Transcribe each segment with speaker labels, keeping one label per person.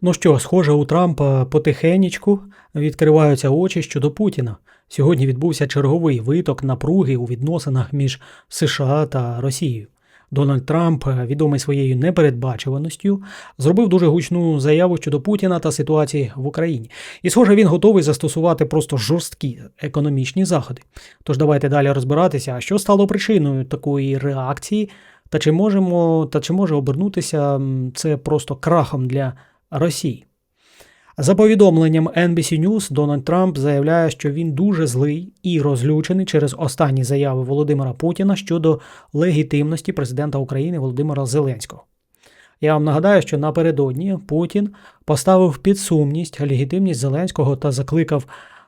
Speaker 1: Ну що, схоже, у Трампа потихенечку відкриваються очі щодо Путіна. Сьогодні відбувся черговий виток напруги у відносинах між США та Росією. Дональд Трамп, відомий своєю непередбачуваністю, зробив дуже гучну заяву щодо Путіна та ситуації в Україні. І, схоже, він готовий застосувати просто жорсткі економічні заходи. Тож давайте далі розбиратися, що стало причиною такої реакції, та чи можемо, та чи може обернутися це просто крахом для Росії. За повідомленням NBC News, Дональд Трамп заявляє, що він дуже злий і розлючений через останні заяви Володимира Путіна щодо легітимності президента України Володимира Зеленського. Я вам нагадаю, що напередодні Путін поставив під сумність легітимність Зеленського та закликав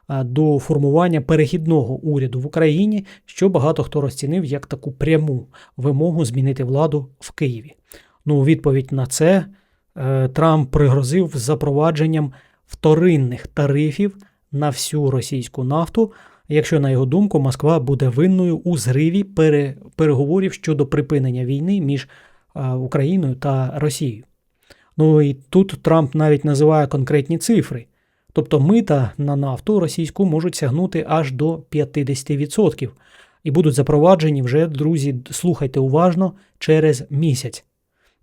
Speaker 1: до формування перехідного уряду в Україні, що багато хто розцінив як таку пряму вимогу змінити владу в Києві. Ну, відповідь на це е, Трамп пригрозив запровадженням вторинних тарифів на всю російську нафту, якщо, на його думку, Москва буде винною у зриві переговорів щодо припинення війни між е, Україною та Росією. Ну і тут Трамп навіть називає конкретні цифри. Тобто мита на нафту російську можуть сягнути аж до 50% і будуть запроваджені вже, друзі, слухайте уважно, через місяць.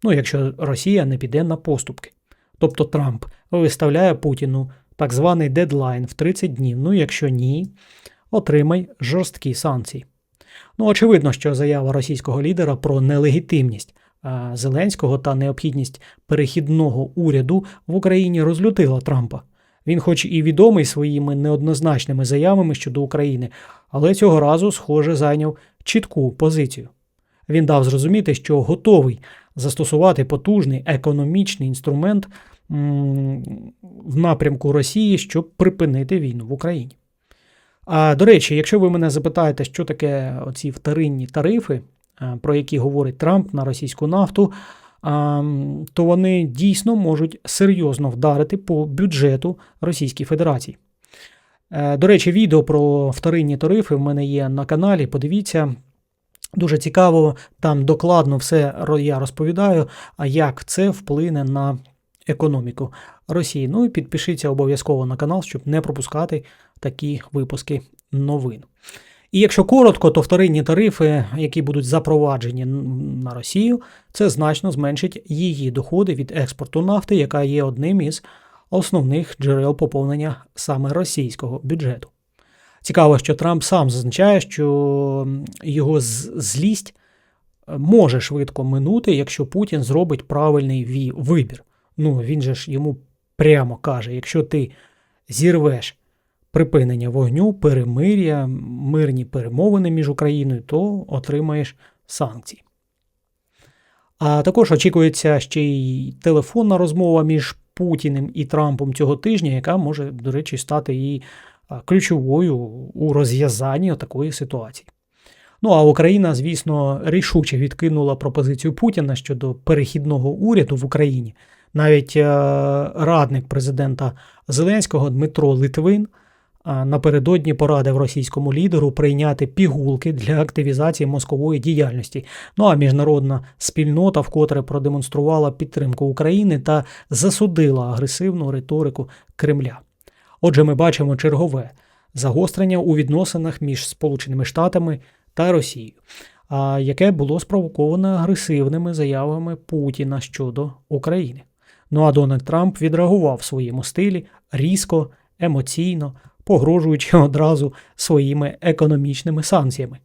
Speaker 1: Ну, якщо Росія не піде на поступки. Тобто Трамп виставляє Путіну так званий дедлайн в 30 днів. Ну, якщо ні, отримай жорсткі санкції. Ну, очевидно, що заява російського лідера про нелегітимність Зеленського та необхідність перехідного уряду в Україні розлютила Трампа. Він, хоч і відомий своїми неоднозначними заявами щодо України, але цього разу, схоже, зайняв чітку позицію. Він дав зрозуміти, що готовий застосувати потужний економічний інструмент в напрямку Росії, щоб припинити війну в Україні. А до речі, якщо ви мене запитаєте, що таке оці вторинні тарифи, е, про які говорить Трамп на російську нафту, то вони дійсно можуть серйозно вдарити по бюджету Російської Федерації. Е, До речі, відео про вторинні тарифи в мене є на каналі. Подивіться, Дуже цікаво, там докладно все я розповідаю, а як це вплине на економіку Росії. Ну і підпишіться обов'язково на канал, щоб не пропускати такі випуски новин. І якщо коротко, то вторинні тарифи, які будуть запроваджені на Росію, це значно зменшить її доходи від експорту нафти, яка є одним із основних джерел поповнення саме російського бюджету. Цікаво, що Трамп сам зазначає, що його злість е, може швидко минути, якщо Путін зробить правильний вибір. Ну, він же ж йому прямо каже: якщо ти зірвеш припинення вогню, перемир'я, мирні перемовини між Україною, то отримаєш санкції. А також очікується ще й телефонна розмова між Путіним і Трампом цього тижня, яка може, до речі, стати і ключовою у розв'язанні такої ситуації. Ну а Україна, звісно, рішуче відкинула пропозицію Путіна щодо перехідного уряду в Україні. Навіть е, радник президента Зеленського Дмитро Литвин а, напередодні порадив російському лідеру прийняти пігулки для активізації мозкової діяльності. Ну а міжнародна спільнота вкотре продемонструвала підтримку України та засудила агресивну риторику Кремля. Отже, ми бачимо чергове загострення у відносинах між Сполученими Штатами та Росією, яке було спровоковане агресивними заявами Путіна щодо України. Ну а Дональд Трамп відреагував в своєму стилі різко, емоційно, погрожуючи одразу своїми економічними санкціями.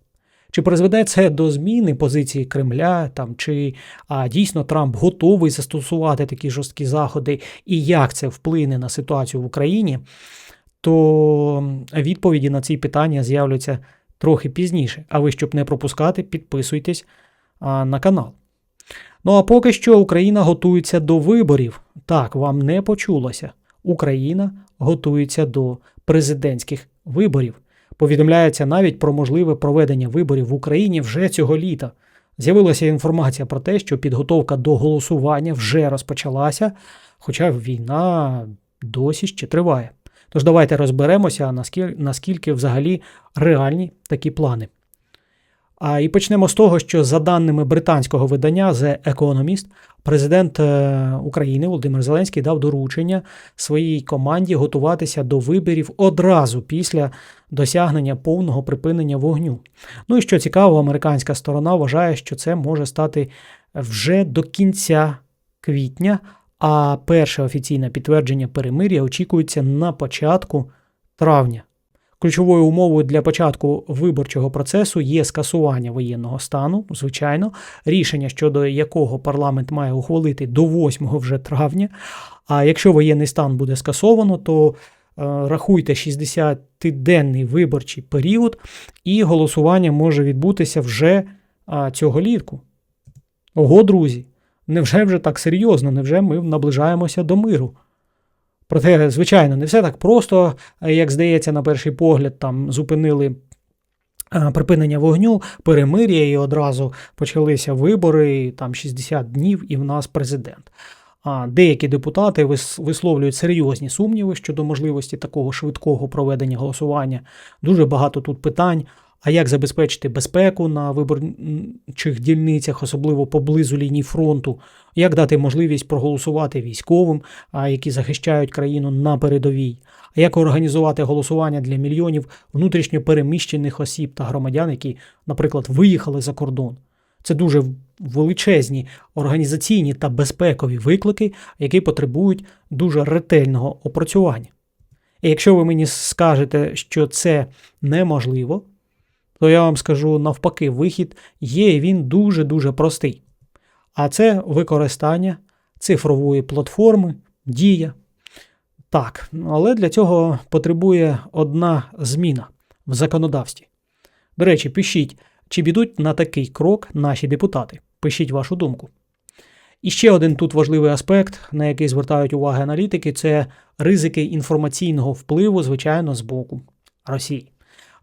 Speaker 1: Чи призведе це до зміни позиції Кремля, там, чи а, дійсно Трамп готовий застосувати такі жорсткі заходи, і як це вплине на ситуацію в Україні, то відповіді на ці питання з'являться трохи пізніше. А ви, щоб не пропускати, підписуйтесь на канал. Ну а поки що Україна готується до виборів. Так, вам не почулося. Україна готується до президентських виборів. Повідомляється навіть про можливе проведення виборів в Україні вже цього літа. З'явилася інформація про те, що підготовка до голосування вже розпочалася, хоча війна досі ще триває. Тож давайте розберемося, наскільки, взагалі реальні такі плани. А і почнемо з того, що за даними британського видання The Economist, президент е, України Володимир Зеленський дав доручення своїй команді готуватися до виборів одразу після досягнення повного припинення вогню. Ну і що цікаво, американська сторона вважає, що це може стати вже до кінця квітня, а перше офіційне підтвердження перемир'я очікується на початку травня. Ключовою умовою для початку виборчого процесу є скасування воєнного стану, звичайно, рішення щодо якого парламент має ухвалити до 8 вже травня. А якщо воєнний стан буде скасовано, то е, рахуйте 60-денний виборчий період, і голосування може відбутися вже цього літку. Ого, друзі, невже вже так серйозно? Невже ми наближаємося до миру? Проте, звичайно, не все так просто, як здається, на перший погляд, там зупинили е, припинення вогню, перемир'я, і одразу почалися вибори, там 60 днів, і в нас президент. А деякі депутати висловлюють серйозні сумніви щодо можливості такого швидкого проведення голосування. Дуже багато тут питань. А як забезпечити безпеку на виборчих дільницях, особливо поблизу лінії фронту? Як дати можливість проголосувати військовим, які захищають країну на передовій? А як організувати голосування для мільйонів внутрішньо переміщених осіб та громадян, які, наприклад, виїхали за кордон? Це дуже величезні організаційні та безпекові виклики, які потребують дуже ретельного опрацювання. І якщо ви мені скажете, що це неможливо, то я вам скажу навпаки, вихід є і він дуже-дуже простий. А це використання цифрової платформи, дія. Так, але для цього потребує одна зміна в законодавстві. До речі, пишіть, чи підуть на такий крок наші депутати. Пишіть вашу думку. І ще один тут важливий аспект, на який звертають увагу аналітики, це ризики інформаційного впливу, звичайно, з боку Росії.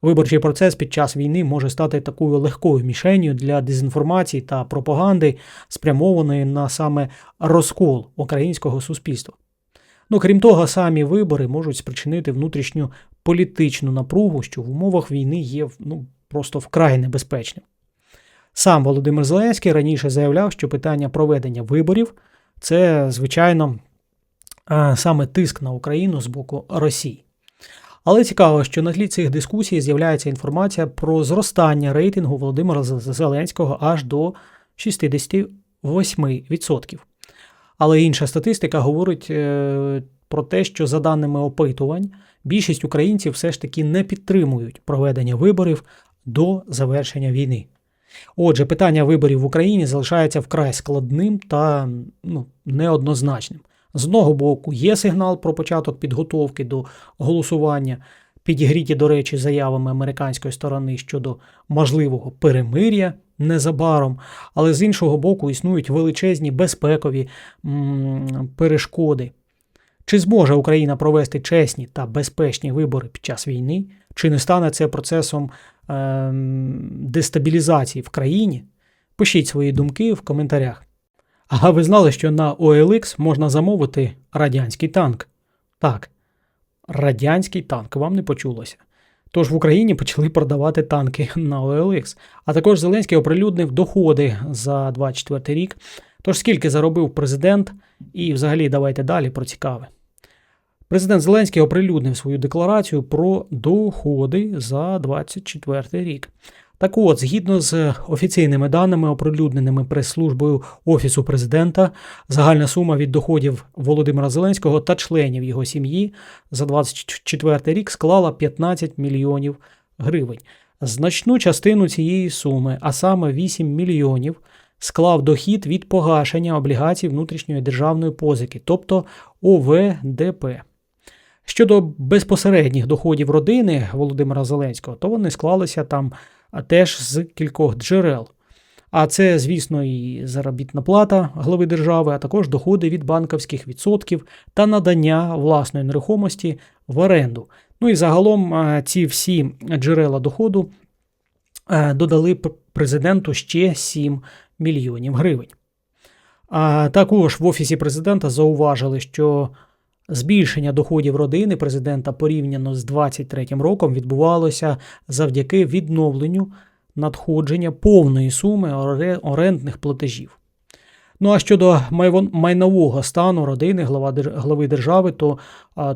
Speaker 1: Виборчий процес під час війни може стати такою легкою мішенью для дезінформації та пропаганди, спрямованої на саме розкол українського суспільства. Ну, крім того, самі вибори можуть спричинити внутрішню політичну напругу, що в умовах війни є ну, просто вкрай небезпечним. Сам Володимир Зеленський раніше заявляв, що питання проведення виборів це, звичайно, е, саме тиск на Україну з боку Росії. Але цікаво, що на тлі цих дискусій з'являється інформація про зростання рейтингу Володимира Зеленського аж до 68%. Але інша статистика говорить е, про те, що за даними опитувань, більшість українців все ж таки не підтримують проведення виборів до завершення війни. Отже, питання виборів в Україні залишається вкрай складним та ну, неоднозначним. З одного боку, є сигнал про початок підготовки до голосування, підігріті, до речі, заявами американської сторони щодо можливого перемир'я незабаром, але з іншого боку, існують величезні безпекові м- перешкоди. Чи зможе Україна провести чесні та безпечні вибори під час війни? Чи не стане це процесом е- дестабілізації в країні? Пишіть свої думки в коментарях. А ви знали, що на OLX можна замовити радянський танк? Так, радянський танк, вам не почулося. Тож в Україні почали продавати танки на OLX. А також Зеленський оприлюднив доходи за 24 рік. Тож скільки заробив президент, і взагалі давайте далі про цікаве. Президент Зеленський оприлюднив свою декларацію про доходи за 24 рік. Так от, згідно з офіційними даними, оприлюдненими прес-службою Офісу президента, загальна сума від доходів Володимира Зеленського та членів його сім'ї за 24 рік склала 15 мільйонів гривень. Значну частину цієї суми, а саме 8 мільйонів, склав дохід від погашення облігацій внутрішньої державної позики, тобто ОВДП. Щодо безпосередніх доходів родини Володимира Зеленського, то вони склалися там а теж з кількох джерел. А це, звісно, і заробітна плата глави держави, а також доходи від банківських відсотків та надання власної нерухомості в оренду. Ну і загалом ці всі джерела доходу додали президенту ще 7 мільйонів гривень. А також в Офісі президента зауважили, що Збільшення доходів родини президента порівняно з 2023 роком відбувалося завдяки відновленню надходження повної суми орендних платежів. Ну а щодо майнового стану родини глави держави, то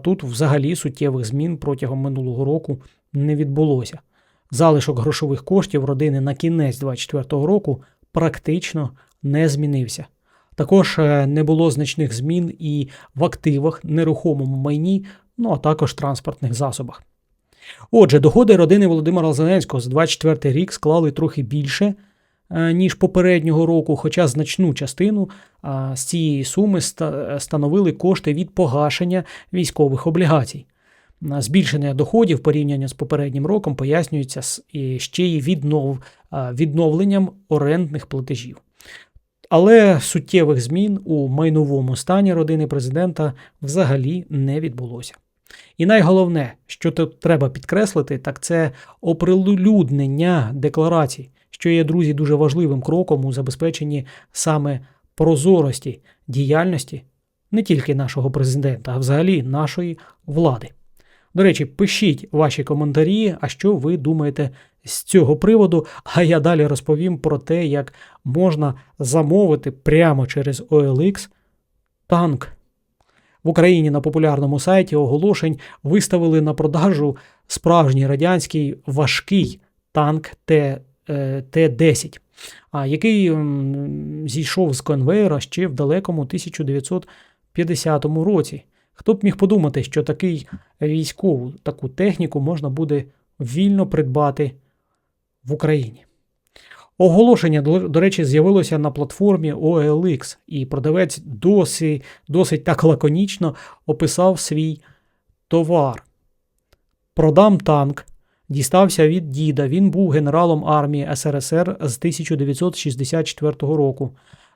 Speaker 1: тут взагалі суттєвих змін протягом минулого року не відбулося. Залишок грошових коштів родини на кінець 2024 року практично не змінився. Також е, не було значних змін і в активах, нерухомому майні, ну а також транспортних засобах. Отже, доходи родини Володимира Зеленського за 24 рік склали трохи більше, е, ніж попереднього року, хоча значну частину з цієї суми становили кошти від погашення військових облігацій. Збільшення доходів порівняння з попереднім роком пояснюється ще й віднов, відновленням орендних платежів. Але суттєвих змін у майновому стані родини президента взагалі не відбулося. І найголовне, що тут треба підкреслити, так це оприлюднення декларацій, що є, друзі, дуже важливим кроком у забезпеченні саме прозорості діяльності не тільки нашого президента, а взагалі нашої влади. До речі, пишіть ваші коментарі, а що ви думаєте з цього приводу, а я далі розповім про те, як можна замовити прямо через OLX танк. В Україні на популярному сайті оголошень виставили на продажу справжній радянський важкий танк Т, е, Т-10, який зійшов з конвейера ще в далекому 1950 році. Хто б міг подумати, що такий військову таку техніку можна буде вільно придбати в Україні. Оголошення, до речі, з'явилося на платформі OLX, і продавець досі, досить так лаконічно описав свій товар. Продам танк. Дістався від діда. Він був генералом армії СРСР з 1964 року.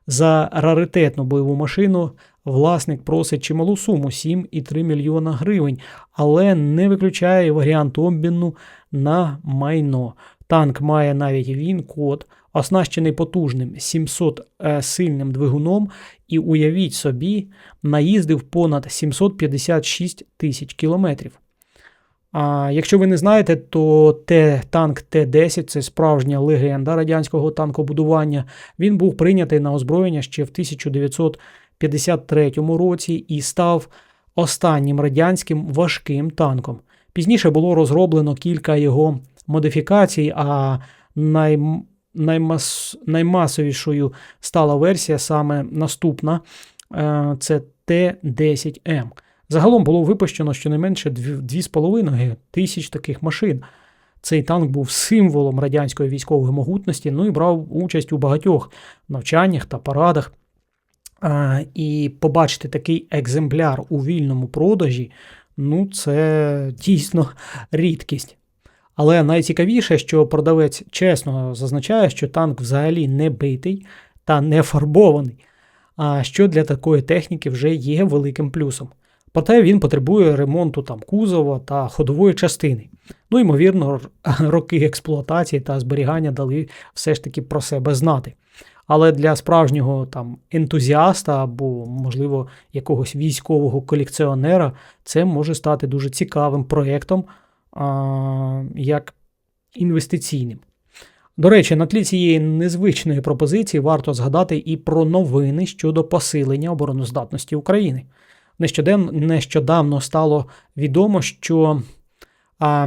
Speaker 1: За раритетну бойову машину власник просить чималу суму 7,3 мільйона гривень, але не виключає варіант обміну на майно. Танк має навіть він код, оснащений потужним 700 е, сильним двигуном, і уявіть собі, наїздив понад 756 тисяч кілометрів. А якщо ви не знаєте, то Т, танк Т-10 це справжня легенда радянського танкобудування. Він був прийнятий на озброєння ще в 1953 році і став останнім радянським важким танком. Пізніше було розроблено кілька його модифікацій, а най, наймас, наймасовішою стала версія саме наступна е, це Т-10М. Загалом було випущено щонайменше 2,5 тисяч таких машин. Цей танк був символом радянської військової могутності, ну і брав участь у багатьох навчаннях та парадах. І побачити такий екземпляр у вільному продажі, ну це дійсно рідкість. Але найцікавіше, що продавець чесно зазначає, що танк взагалі не битий та не фарбований, а що для такої техніки вже є великим плюсом. Проте він потребує ремонту там кузова та ходової частини. Ну, ймовірно, роки експлуатації та зберігання дали все ж таки про себе знати. Але для справжнього там ентузіаста або, можливо, якогось військового колекціонера це може стати дуже цікавим проєктом як інвестиційним. До речі, на тлі цієї незвичної пропозиції варто згадати і про новини щодо посилення обороноздатності України. Нещодавно, стало відомо, що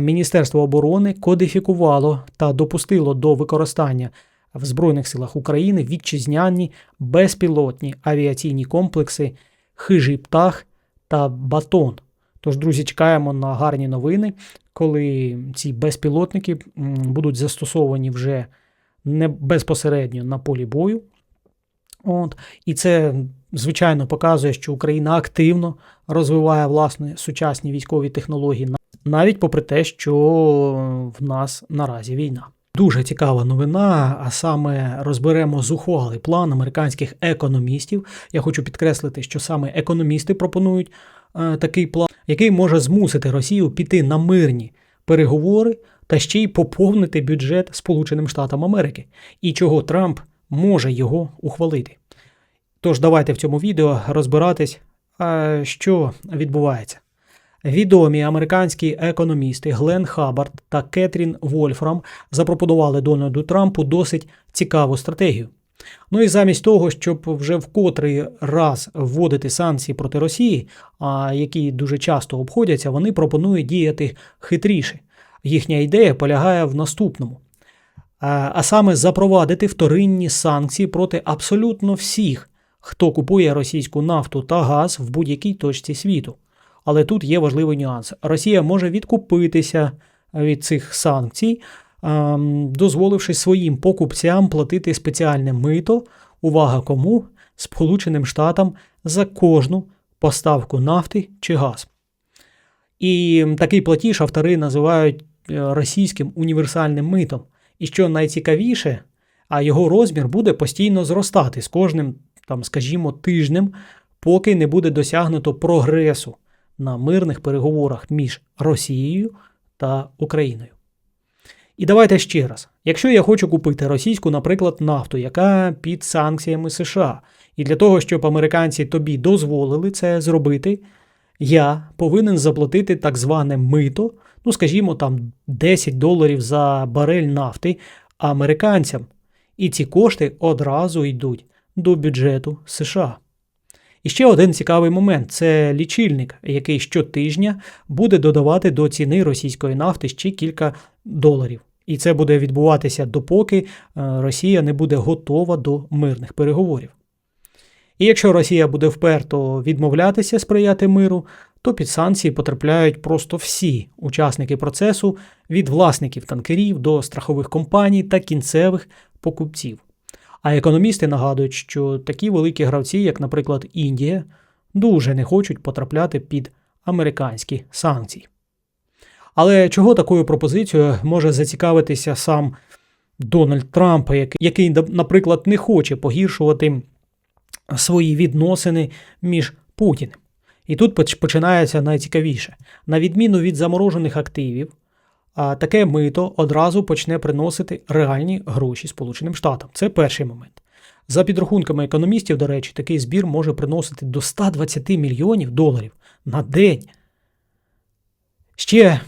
Speaker 1: Міністерство оборони кодифікувало та допустило до використання в Збройних силах України вітчизняні безпілотні авіаційні комплекси Хижий птах та Батон. Тож, друзі, чекаємо на гарні новини, коли ці безпілотники будуть застосовані вже не безпосередньо на полі бою. От. І це, звичайно, показує, що Україна активно розвиває власне сучасні військові технології, навіть попри те, що в нас наразі війна. Дуже цікава новина, а саме розберемо зухвалий план американських економістів. Я хочу підкреслити, що саме економісти пропонують е, такий план, який може змусити Росію піти на мирні переговори та ще й поповнити бюджет Сполученим Штатам Америки, і чого Трамп може його ухвалити. Тож давайте в цьому відео розбиратись, що відбувається. Відомі американські економісти Глен Хаббард та Кетрін Вольфрам запропонували Дональду Трампу досить цікаву стратегію. Ну і замість того, щоб вже в котрий раз вводити санкції проти Росії, які дуже часто обходяться, вони пропонують діяти хитріше. Їхня ідея полягає в наступному: а а саме запровадити вторинні санкції проти абсолютно всіх, хто купує російську нафту та газ в будь-якій точці світу. Але тут є важливий нюанс: Росія може відкупитися від цих санкцій, ем, дозволивши своїм покупцям платити спеціальне мито. Увага кому? Сполученим Штатам за кожну поставку нафти чи газ. І такий платіж автори називають е, російським універсальним митом. І що найцікавіше, а його розмір буде постійно зростати з кожним, там, скажімо, тижнем, поки не буде досягнуто прогресу на мирних переговорах між Росією та Україною. І давайте ще раз: якщо я хочу купити російську, наприклад, нафту, яка під санкціями США, і для того, щоб американці тобі дозволили це зробити, я повинен заплатити так зване мито, ну скажімо, там 10 доларів за барель нафти американцям. І ці кошти одразу йдуть до бюджету США. І ще один цікавий момент це лічильник, який щотижня буде додавати до ціни російської нафти ще кілька доларів. І це буде відбуватися допоки е, Росія не буде готова до мирних переговорів. І якщо Росія буде вперто відмовлятися сприяти миру, то під санкції потрапляють просто всі учасники процесу від власників танкерів до страхових компаній та кінцевих покупців. А економісти нагадують, що такі великі гравці, як, наприклад, Індія, дуже не хочуть потрапляти під американські санкції. Але чого такою пропозицією може зацікавитися сам Дональд Трамп, який, наприклад, не хоче погіршувати свої відносини між Путіним? І тут починається найцікавіше. На відміну від заморожених активів, таке мито одразу почне приносити реальні гроші Сполученим Штатам. Це перший момент. За підрахунками економістів, до речі, такий збір може приносити до 120 мільйонів доларів на день. Ще,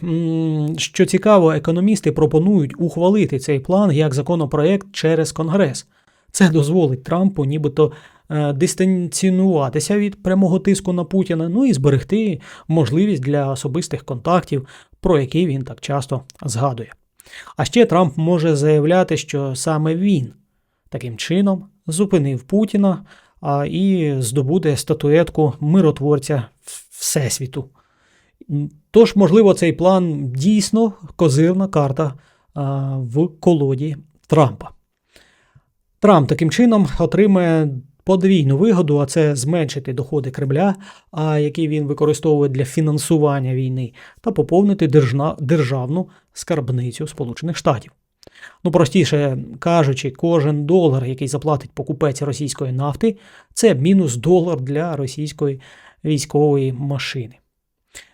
Speaker 1: що цікаво, економісти пропонують ухвалити цей план як законопроект через Конгрес. Це дозволить Трампу нібито е, дистанціонуватися від прямого тиску на Путіна, ну і зберегти можливість для особистих контактів, про які він так часто згадує. А ще Трамп може заявляти, що саме він таким чином зупинив Путіна а, і здобуде статуетку миротворця Всесвіту. Тож, можливо, цей план дійсно козирна карта а, в колоді Трампа. Трамп таким чином отримає подвійну вигоду, а це зменшити доходи Кремля, які він використовує для фінансування війни, та поповнити державну скарбницю Сполучених Штатів. Ну, простіше кажучи, кожен долар, який заплатить покупець російської нафти, це мінус долар для російської військової машини.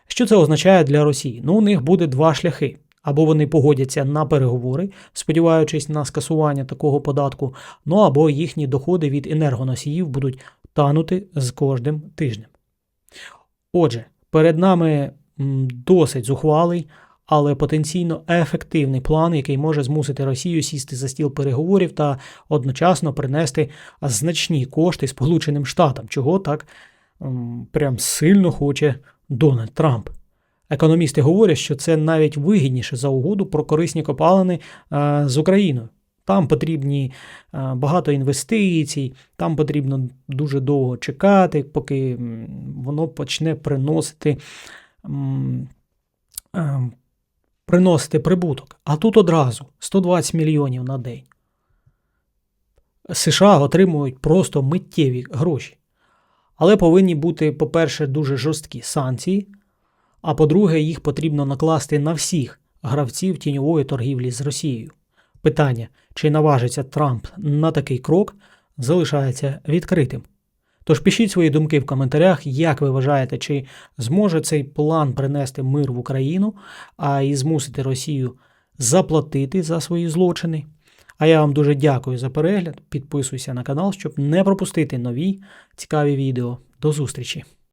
Speaker 1: Що це означає для Росії? Ну, у них буде два шляхи. Або вони погодяться на переговори, сподіваючись на скасування такого податку, ну або їхні доходи від енергоносіїв будуть танути з кожним тижнем. Отже, перед нами досить зухвалий, але потенційно ефективний план, який може змусити Росію сісти за стіл переговорів та одночасно принести значні кошти Сполученим Штатам, чого так прям сильно хоче Дональд Трамп. Економісти говорять, що це навіть вигідніше за угоду про корисні копалини е, з Україною. Там потрібні е, багато інвестицій, там потрібно дуже довго чекати, поки воно почне приносити е, приносити прибуток. А тут одразу 120 мільйонів на день. США отримують просто миттєві гроші. Але повинні бути, по-перше, дуже жорсткі санкції. А по-друге, їх потрібно накласти на всіх гравців тіньової торгівлі з Росією. Питання, чи наважиться Трамп на такий крок, залишається відкритим. Тож пишіть свої думки в коментарях, як ви вважаєте, чи зможе цей план принести мир в Україну, а і змусити Росію заплатити за свої злочини. А я вам дуже дякую за перегляд. Підписуйся на канал, щоб не пропустити нові цікаві відео. До зустрічі!